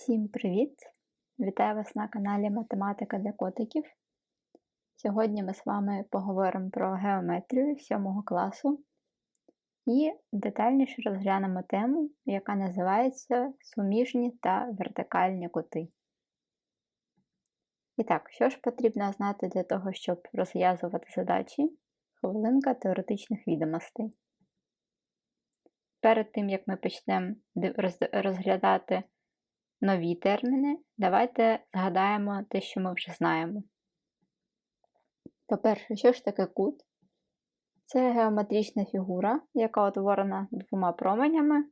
Всім привіт! Вітаю вас на каналі Математика для котиків. Сьогодні ми з вами поговоримо про геометрію 7 класу і детальніше розглянемо тему, яка називається Суміжні та вертикальні кути. І так, що ж потрібно знати для того, щоб розв'язувати задачі? Хвилинка теоретичних відомостей. Перед тим, як ми почнемо розглядати нові терміни, давайте згадаємо те, що ми вже знаємо. По-перше, що ж таке кут? Це геометрична фігура, яка утворена двома променями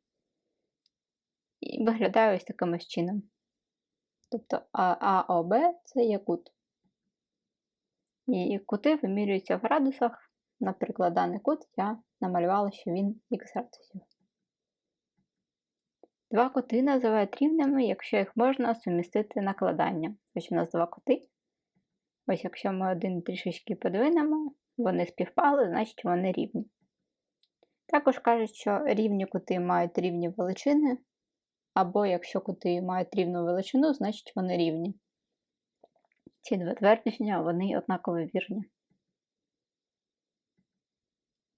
і виглядає ось таким чином. Тобто АОБ це є кут. І кути вимірюються в градусах. Наприклад, даний кут я намалювала, що він х градусів. Два кути називають рівними, якщо їх можна сумістити накладанням. Ось у нас два кути. Ось якщо ми один трішечки подвинемо, вони співпали, значить вони рівні. Також кажуть, що рівні кути мають рівні величини, або якщо кути мають рівну величину, значить вони рівні. Ці два твердження вони однаково вірні.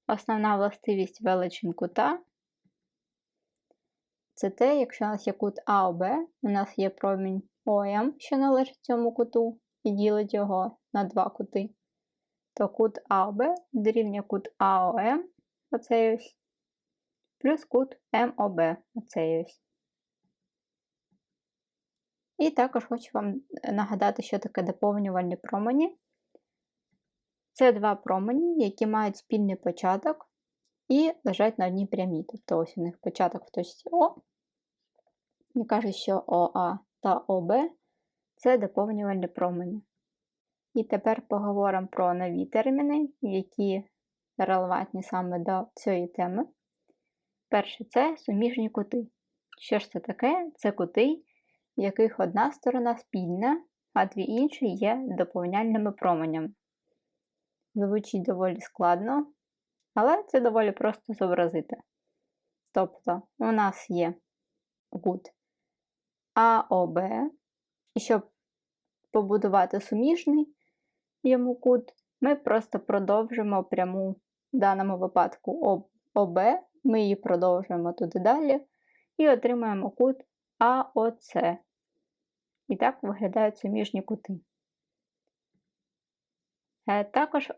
Основна властивість величин кута це те, якщо у нас є кут АОБ, у нас є промінь ОМ, що належить цьому куту, і ділить його на два кути, то кут АОБ дорівнює кут АОМ, оцей ось, плюс кут МОБ, оцей ось. І також хочу вам нагадати, що таке доповнювальні промені. Це два промені, які мають спільний початок і лежать на одній прямій. Тобто ось у них початок в точці О, і каже, що ОА та ОБ це доповнювальні промені. І тепер поговоримо про нові терміни, які релевантні саме до цієї теми. Перше, це суміжні кути. Що ж це таке? Це кути, в яких одна сторона спільна, а дві інші є доповняльними променями. Звучить доволі складно, але це доволі просто зобразити. Тобто, у нас є кут АОБ, і щоб побудувати суміжний йому кут, ми просто продовжимо пряму в даному випадку ОБ, ми її продовжуємо туди далі і отримаємо кут АОЦ. І так виглядають суміжні кути. Е, також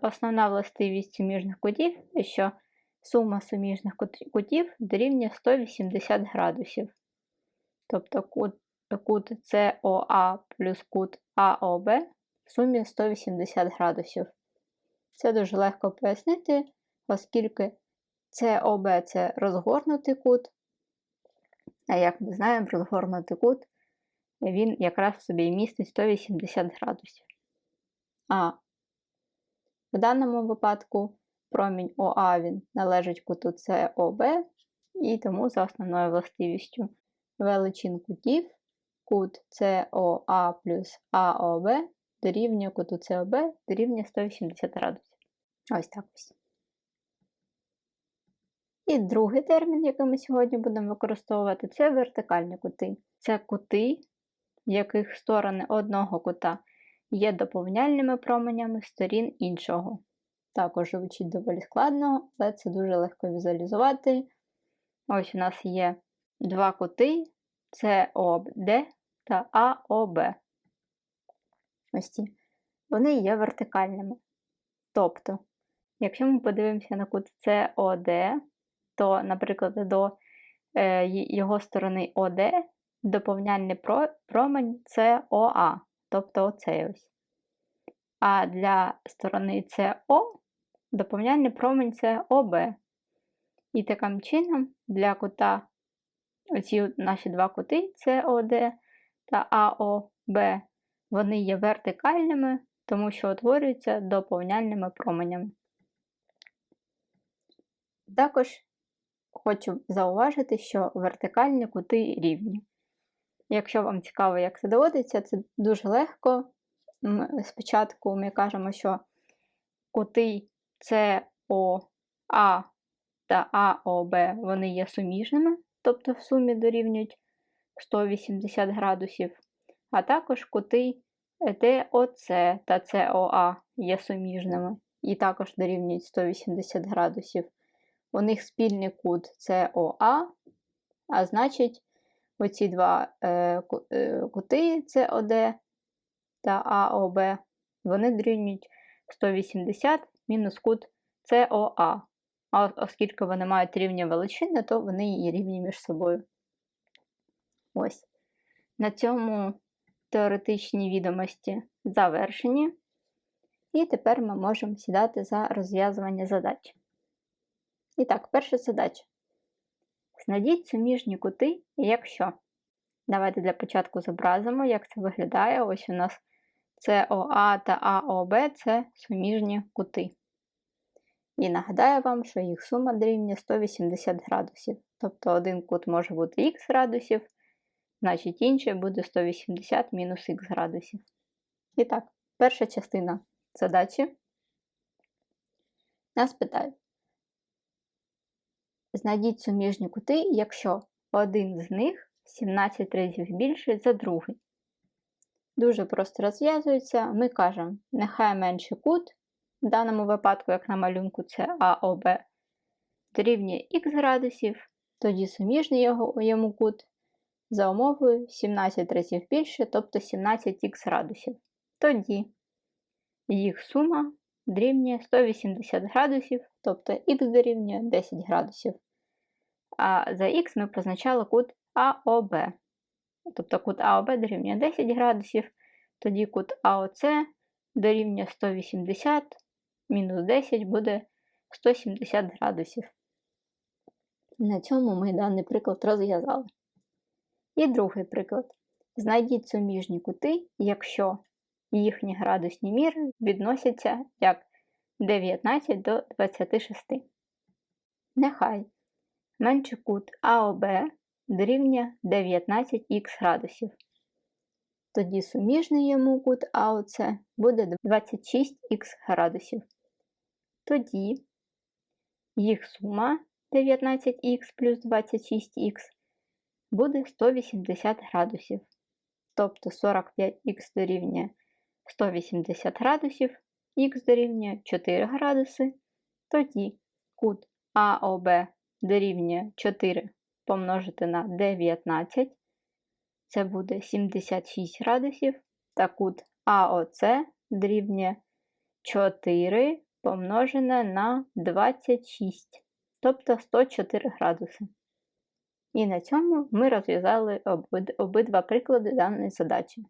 основна властивість суміжних кутів, що сума суміжних кутів дорівнює 180 градусів. Тобто кут кут СОА плюс кут АОБ в сумі 180 градусів. Це дуже легко пояснити, оскільки СОБ це розгорнутий кут, а як ми знаємо, розгорнутий кут він якраз в собі містить 180 градусів. А в даному випадку промінь ОА він належить куту СОБ, і тому за основною властивістю величин кутів кут СОА плюс АОБ дорівнює куту СОБ дорівнює 180 градусів. Ось так ось. І другий термін, який ми сьогодні будемо використовувати, це вертикальні кути. Це кути, в яких сторони одного кута є доповняльними променями сторін іншого. Також звучить доволі складно, але це дуже легко візуалізувати. Ось у нас є два кути СОД та АОБ. Ось ці. Вони є вертикальними. Тобто, якщо ми подивимося на кут СОД, то, наприклад, до е, його сторони ОД доповняльний промень це тобто оцей ось. А для сторони СО доповняльний промень це ОБ. І таким чином для кута оці наші два кути СОД та АОБ, вони є вертикальними, тому що утворюються доповняльними променями. Також хочу зауважити, що вертикальні кути рівні. Якщо вам цікаво, як це доводиться, це дуже легко. Спочатку ми кажемо, що кути СОА та АОБ вони є суміжними, тобто в сумі дорівнюють 180 градусів, а також кути ДОЦ та СОА є суміжними і також дорівнюють 180 градусів. У них спільний кут СОА, а значить, оці два е, е, кути СОД та АОБ, вони дорівнюють 180 мінус кут СОА. А оскільки вони мають рівні величини, то вони і рівні між собою. Ось. На цьому теоретичні відомості завершені. І тепер ми можемо сідати за розв'язування задач. І так, перша задача. Знайдіть суміжні кути, якщо. Давайте для початку зобразимо, як це виглядає. Ось у нас СОА та АОБ це суміжні кути. І нагадаю вам, що їх сума дорівнює 180 градусів. Тобто один кут може бути х градусів, значить інший буде 180 мінус х градусів. І так, перша частина задачі. Нас питають. Знайдіть суміжні кути, якщо один з них 17 разів більший за другий. Дуже просто розв'язується. Ми кажемо, нехай менший кут, в даному випадку, як на малюнку, це АОБ, дорівнює х градусів, тоді суміжний його, йому кут за умовою 17 разів більше, тобто 17х градусів. Тоді їх сума дорівнює 180 градусів, тобто х дорівнює 10 градусів. А за х ми позначали кут АОБ. Тобто кут АОБ дорівнює 10 градусів, тоді кут АОЦ дорівнює 180, мінус 10 буде 170 градусів. На цьому ми даний приклад розв'язали. І другий приклад. Знайдіть суміжні кути, якщо їхні градусні міри відносяться як 19 до 26. Нехай менший кут АОБ дорівнює 19х градусів. Тоді суміжний йому кут АОЦ буде 26х градусів. Тоді їх сума 19х плюс 26х буде 180 градусів. Тобто 45х дорівнює 180 градусів, х дорівнює 4 градуси, тоді кут АОБ дорівнює 4 помножити на 19, це буде 76 градусів, та кут АОЦ дорівнює 4 помножене на 26, тобто 104 градуси. І на цьому ми розв'язали обидва приклади даної задачі.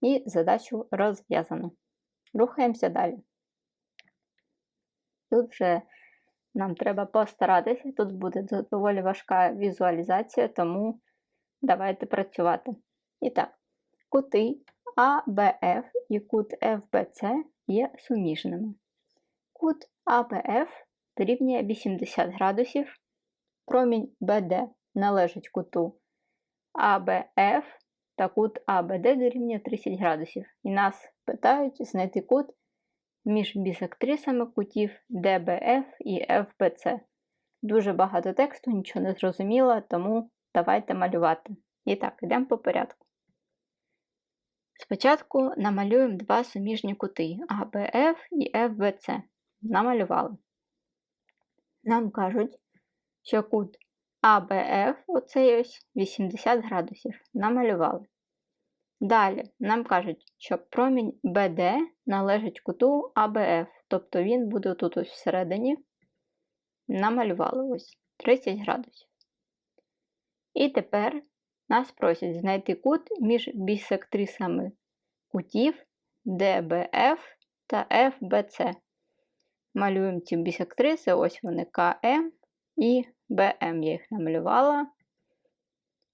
І задачу розв'язано. Рухаємося далі. Тут вже нам треба постаратися, тут буде доволі важка візуалізація, тому давайте працювати. І так, кути АБФ і кут ФБЦ є суміжними. Кут АБФ дорівнює 80 градусів, промінь БД належить куту АБФ та кут АБД дорівнює 30 градусів. І нас питають знайти кут між бісектрисами кутів ДБФ і ФБЦ. Дуже багато тексту, нічого не зрозуміло, тому давайте малювати. І так, йдемо по порядку. Спочатку намалюємо два суміжні кути АБФ і ФБЦ. Намалювали. Нам кажуть, що кут АБФ, оцей ось 80 градусів, намалювали. Далі нам кажуть, що промінь БД належить куту АБФ, тобто він буде тут ось всередині. Намалювали ось 30 градусів. І тепер нас просять знайти кут між бісектрисами кутів ДБФ та ФБЦ. Малюємо ці бісектриси, ось вони КМ і БМ. Я їх намалювала.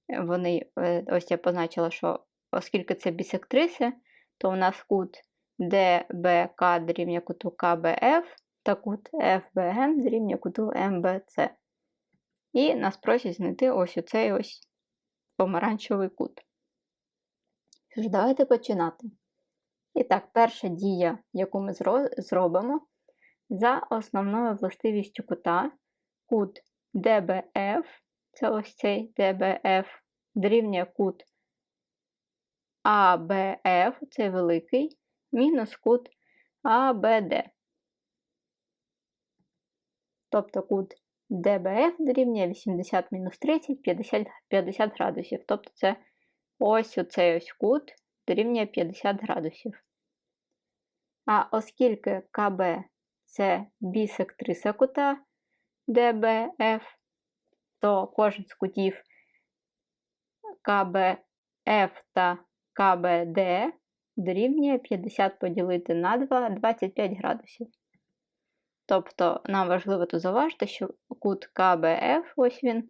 Вони, е, ось я позначила, що оскільки це бісектриси, то у нас кут ДБК дорівнює куту КБФ та кут ФБМ дорівнює куту МБЦ. І нас просять знайти ось оцей ось помаранчевий кут. Тож, давайте починати. І так, перша дія, яку ми зробимо, за основною властивістю кута, кут ДБФ, це ось цей ДБФ, дорівнює кут АБФ, це великий, мінус кут АБД. Тобто кут ДБФ дорівнює 80 мінус 30 50, 50 градусів. Тобто це ось оцей ось кут дорівнює 50 градусів. А оскільки КБ це бісектриса кута ДБФ, то кожен з кутів КБФ та КБД дорівнює 50 поділити на 2 25 градусів. Тобто нам важливо тут зауважити, що кут КБФ, ось він,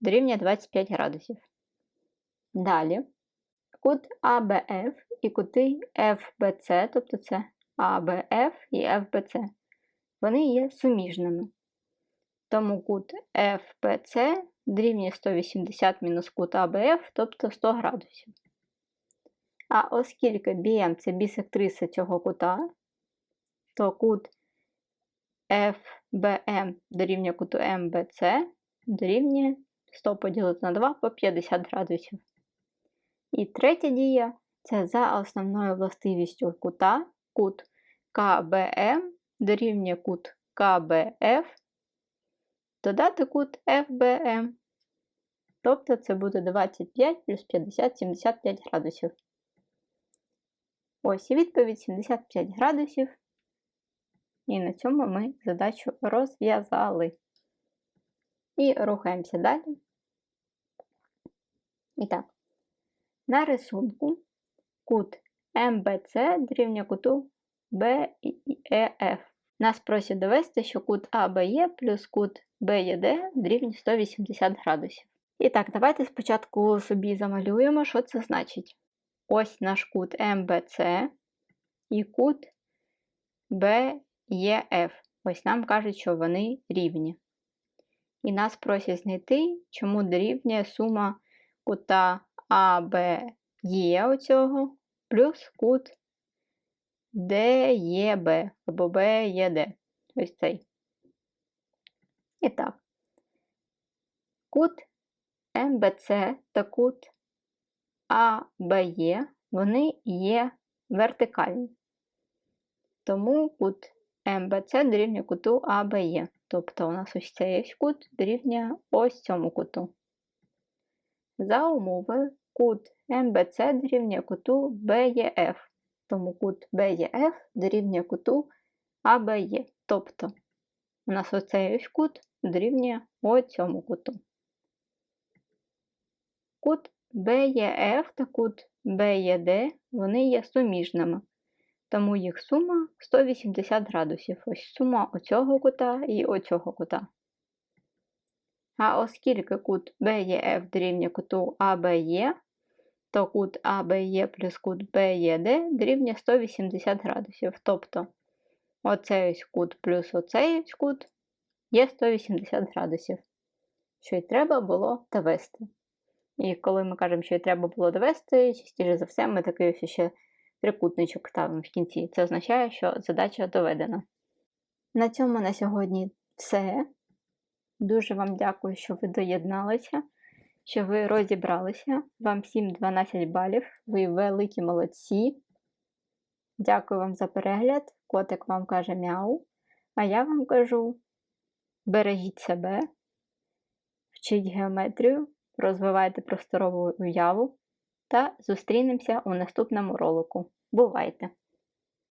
дорівнює 25 градусів. Далі кут АБФ і кути FBC, тобто це АБФ і FBC, вони є суміжними. Тому кут FBC дорівнює 180 мінус кут АБФ, тобто 100 градусів. А оскільки BM це бісектриса цього кута, то кут FBM дорівнює куту MBC дорівнює 100 поділити на 2 по 50 градусів. І третя дія це за основною властивістю кута кут КБМ дорівнює кут КБФ, додати кут FBM. Тобто це буде 25 плюс 50 75 градусів. Ось і відповідь 75 градусів. І на цьому ми задачу розв'язали. І рухаємося далі. І так, на рисунку кут МБЦ дорівнює куту BEF. Нас просять довести, що кут АБЕ плюс кут БЕД дорівнює 180 градусів. І так, давайте спочатку собі замалюємо, що це значить. Ось наш кут МБЦ і кут БЕФ. Ось нам кажуть, що вони рівні. І нас просять знайти, чому дорівнює сума кута АБЕ оцього плюс кут ДЕБ або БЕД. Ось цей. І так, кут МБЦ та кут АБЕ, вони є вертикальні. Тому кут МБЦ дорівнює куту АБЕ. Тобто у нас ось цей кут дорівнює ось цьому куту. За умови кут МБЦ дорівнює куту БЕФ. Тому кут БЕФ дорівнює куту АБЕ. Тобто у нас ось кут дорівнює ось цьому куту. Кут БЕФ та кут БЕД вони є суміжними. Тому їх сума 180 градусів. Ось сума оцього кута і оцього кута. А оскільки кут BEF дорівнює куту ABE, то кут ABE плюс кут BED дорівнює 180 градусів. Тобто оцей ось кут плюс оцей ось кут є 180 градусів. Що й треба було довести. І коли ми кажемо, що й треба було довести, частіше за все, ми такий ось ще трикутничок ставимо в кінці. Це означає, що задача доведена. На цьому на сьогодні все. Дуже вам дякую, що ви доєдналися, що ви розібралися. Вам всім 12 балів. Ви великі молодці. Дякую вам за перегляд. Котик вам каже мяу. А я вам кажу: бережіть себе, вчіть геометрію, розвивайте просторову уяву та зустрінемося у наступному ролику. Бувайте!